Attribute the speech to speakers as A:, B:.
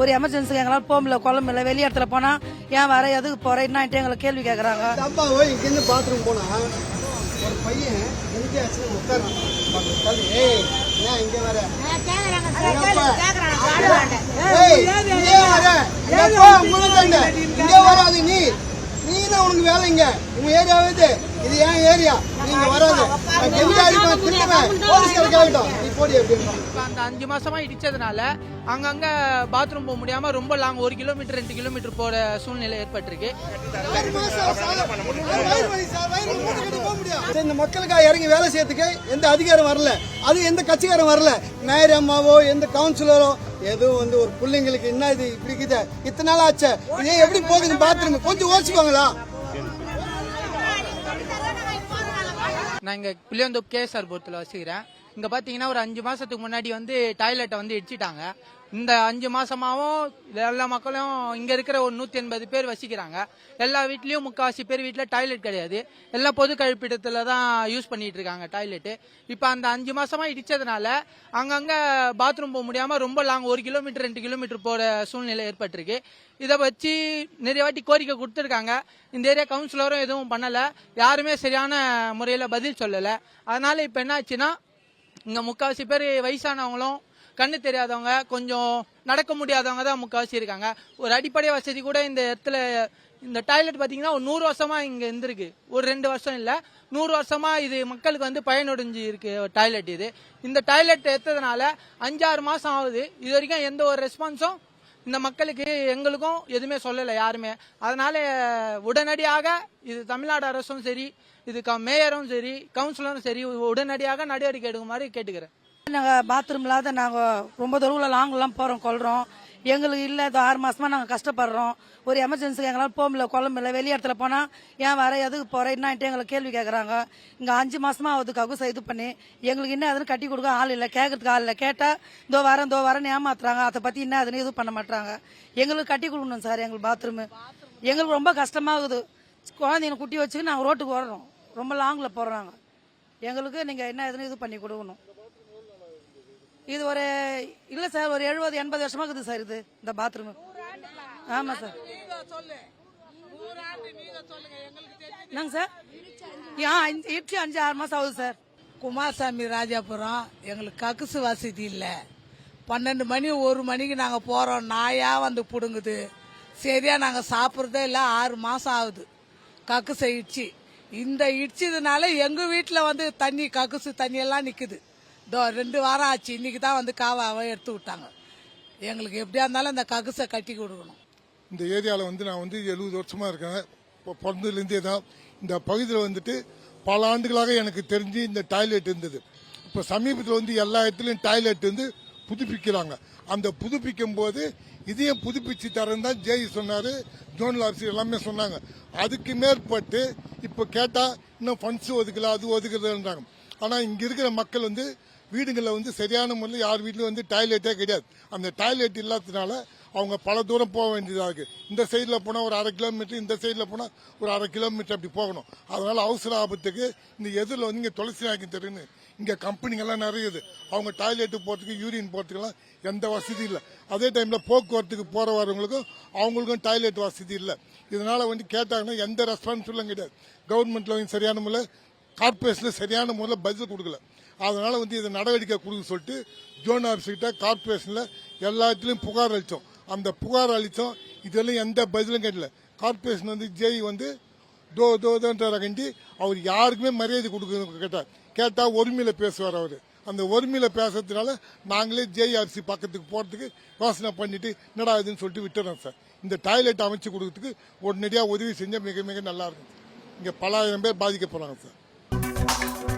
A: ஒரு எமர்ஜென்சிக்கு எங்களால் போக முடியல குழம்பு இல்லை வெளி இடத்துல போனா ஏன் வர எதுக்கு போற? என்னன்ட்டு எங்களை கேள்வி கேட்கறாங்க
B: அப்பாவை இங்கிருந்து பாத்ரூம் போனா ஒரு பையன் ஏய் ஏன் இங்க வர? வராது நீ. நீ தான் உனக்கு வேலை இங்க. உங்க ஏரியாவே இது. இது ஏன் ஏரியா. நீங்க வராது. நான் திட்டுவேன். போலீஸ்கார
C: இப்ப அந்த அஞ்சு மாசமா இடிச்சதுனால அங்கங்க பாத்ரூம் போக முடியாம ரொம்ப லாங் ஒரு கிலோமீட்டர் ரெண்டு கிலோமீட்டர் போற சூழ்நிலை ஏற்பட்டிருக்கு.
B: இந்த மக்களுக்காக இறங்கி வேலை செய்யறதுக்கு எந்த அதிகாரம் வரல. அது எந்த கட்சிக்காரன் வரல. மேயர் அம்மாவோ எந்த கவுன்சிலரோ எதுவும் வந்து ஒரு பிள்ளைங்களுக்கு என்ன இது இப்படி இருக்குது? இத்தனை நாள் ஆச்சு. இதே எப்படி போகுது பாத்ரூம் கொஞ்சம் யோசிச்சுக்கோங்களா.
C: நான் இங்க புளியந்தோப் கேஎஸ்ஆர் போர்த்தில் வசிக்கிறேன். இங்க பாத்தீங்கன்னா ஒரு அஞ்சு மாசத்துக்கு முன்னாடி வந்து டாய்லெட்டை வந்து இடிச்சிட்டாங்க. இந்த அஞ்சு மாசமாவும் எல்லா மக்களும் இங்க இருக்கிற ஒரு நூத்தி எண்பது பேர் வசிக்கிறாங்க. எல்லா வீட்லயும் முக்காவாசி பேர் வீட்டுல டாய்லெட் கிடையாது. எல்லாம் பொது கழிப்பிடத்துல தான் யூஸ் பண்ணிட்டு இருக்காங்க டாய்லெட் இப்ப அந்த அஞ்சு மாசமா இடிச்சதுனால அங்கங்க பாத்ரூம் போக முடியாம ரொம்ப லாங் ஒரு கிலோமீட்டர் ரெண்டு கிலோமீட்டர் போற சூழ்நிலை ஏற்பட்டிருக்கு. இதை வச்சு நிறைய வாட்டி கோரிக்கை கொடுத்துருக்காங்க. இந்த ஏரியா கவுன்சிலரும் எதுவும் பண்ணல. யாருமே சரியான முறையில பதில் சொல்லல. அதனால இப்ப என்ன ஆச்சுன்னா இங்கே முக்காவாசி பேர் வயசானவங்களும் கண்ணு தெரியாதவங்க கொஞ்சம் நடக்க முடியாதவங்க தான் முக்காவாசி இருக்காங்க. ஒரு அடிப்படை வசதி கூட இந்த இடத்துல இந்த டாய்லெட் பார்த்தீங்கன்னா ஒரு நூறு வருஷமா இங்கே இருந்திருக்கு. ஒரு ரெண்டு வருஷம் இல்லை. நூறு வருஷமா இது மக்களுக்கு வந்து பயனடைஞ்சு இருக்கு டாய்லெட் இது. இந்த டாய்லெட் எடுத்ததுனால அஞ்சாறு மாதம் ஆகுது. இது வரைக்கும் எந்த ஒரு ரெஸ்பான்ஸும் இந்த மக்களுக்கு எங்களுக்கும் எதுவுமே சொல்லலை யாருமே. அதனால உடனடியாக இது தமிழ்நாடு அரசும் சரி இது க- மேயரும் சரி கவுன்சிலரும் சரி உடனடியாக நடவடிக்கை எடுக்குமாறு கேட்டுக்கிறேன்.
A: நாங்கள் பாத்ரூம் இல்லாத நாங்கள் ரொம்ப தூரம் லாங்லாம் போகிறோம் கொள்கிறோம் எங்களுக்கு இல்லை இது ஆறு மாசமா நாங்கள் கஷ்டப்படுறோம். ஒரு எமர்ஜென்சிக்கு எங்களால் போக முடியல குழம்பு இல்லை வெளி இடத்துல போனால் ஏன் வர எதுக்கு போறேன்னாட்டு எங்களை கேள்வி கேட்குறாங்க இங்கே அஞ்சு மாசமா ஆகுது ககுசை இது பண்ணி. எங்களுக்கு என்ன அதுன்னு கட்டி கொடுக்க ஆள் இல்லை கேட்கறதுக்கு ஆள் இல்லை. கேட்டால் இதோ வரேன் இதோ வரேன்னு ஏமாத்துறாங்க. அதை பற்றி என்ன அதுன்னு இது பண்ண மாட்டாங்க. எங்களுக்கு கட்டி கொடுக்கணும் சார் எங்களுக்கு பாத்ரூமு எங்களுக்கு ரொம்ப கஷ்டமாகுது. குழந்தைங்க குட்டி வச்சுக்கு நாங்கள் ரோட்டுக்கு வர்றோம் ரொம்ப லாங்கில் போடுறாங்க. எங்களுக்கு நீங்கள் என்ன எதுன்னு இது பண்ணி கொடுக்கணும். இது ஒரு இல்ல சார் ஒரு எழுபது எண்பது வருஷமா இருக்குது சார் இது இந்த பாத்ரூம் ஆமா சார். என்னங்க சார்? ஆ அஞ்சு இட்லி அஞ்சு ஆறு மாசம் ஆகுது சார்.
D: குமாரசாமி ராஜாபுரம் எங்களுக்கு கக்குசு வசதி இல்லை. பன்னெண்டு மணி ஒரு மணிக்கு நாங்கள் போகிறோம் நாயா வந்து பிடுங்குது. சரியா நாங்கள் சாப்பிட்றதே இல்லை ஆறு மாதம் ஆகுது. கக்குசை இடிச்சு இந்த இடிச்சதுனால எங்கள் வீட்டில் வந்து தண்ணி கக்குசு தண்ணியெல்லாம் நிற்குது இதோ ரெண்டு வாரம் ஆச்சு. இன்னைக்கு தான் வந்து காவாவை எடுத்து விட்டாங்க. எங்களுக்கு எப்படியா இருந்தாலும் அந்த ககுசை கட்டி கொடுக்கணும்.
E: இந்த ஏரியாவில் வந்து நான் வந்து எழுபது வருஷமாக இருக்கேன். இப்போ பிறந்ததுலேருந்தே தான். இந்த பகுதியில் வந்துட்டு பல ஆண்டுகளாக எனக்கு தெரிஞ்சு இந்த டாய்லெட் இருந்தது. இப்போ சமீபத்தில் வந்து எல்லா இடத்துலையும் டாய்லெட் வந்து புதுப்பிக்கிறாங்க. அந்த புதுப்பிக்கும் போது இதையும் புதுப்பிச்சு தரேன்னு தான் ஜெய் சொன்னார். ஜோனல் ஆஃபீஸர் எல்லாமே சொன்னாங்க. அதுக்கு மேற்பட்டு இப்போ கேட்டால் இன்னும் ஃபண்ட்ஸ் ஒதுக்கல அது ஒதுக்குறதுன்றாங்க ஆனால் இங்கே இருக்கிற மக்கள் வந்து வீடுகளில் வந்து சரியான முறையில் யார் வீட்லையும் வந்து டாய்லெட்டே கிடையாது. அந்த டாய்லெட் இல்லாததுனால அவங்க பல தூரம் போக வேண்டியதாக இருக்குது இந்த சைடில் போனால் ஒரு அரை கிலோமீட்டர் இந்த சைடில் போனால் ஒரு அரை கிலோமீட்டர் அப்படி போகணும். அதனால் அவசர ஆபத்துக்கு இந்த எதிரில் வந்து இங்கே துளசி நாய்க்கு தெருன்னு இங்கே கம்பெனிங்கெல்லாம் நிறையுது. அவங்க டாய்லெட்டு போகிறதுக்கு யூரின் போகிறதுக்கெல்லாம் எந்த வசதி இல்லை. அதே டைமில் போக்குவரத்துக்கு போகிற வரவங்களுக்கும் அவங்களுக்கும் டாய்லெட் வசதி இல்லை. இதனால் வந்து கேட்டாங்கன்னா எந்த ரெஸ்பான்சிபிளும் கிடையாது. கவர்மெண்ட்டில் வந்து சரியான முறையில் கார்பரேஷனில் சரியான முறையில் பட்ஜெட் கொடுக்கல. அதனால் வந்து இதை நடவடிக்கை கொடுக்க சொல்லிட்டு ஜோன் ஆஃபீஸ்கிட்ட கார்பரேஷனில் எல்லாத்துலேயும் புகார் அளித்தோம் அந்த புகார் அளித்தோம் இதெல்லாம் எந்த பதிலும் கேட்கல. கார்பரேஷன் வந்து ஜெய் வந்து தோ தோதன்ற கண்டி அவர் யாருக்குமே மரியாதை கொடுக்க கேட்டார். கேட்டால் ஒருமையில் பேசுவார் அவர். அந்த ஒருமையில் பேசுறதுனால நாங்களே ஜேஆர்சி பக்கத்துக்கு போகிறதுக்கு யோசனை பண்ணிட்டு என்னடா இதுன்னு சொல்லிட்டு விட்டுறோம் சார். இந்த டாய்லெட் அமைச்சு கொடுக்கறதுக்கு உடனடியாக உதவி செஞ்சால் மிக மிக நல்லா இருக்கும். இங்கே பல ஆயிரம் பேர் பாதிக்க போகிறாங்க சார். Thank you.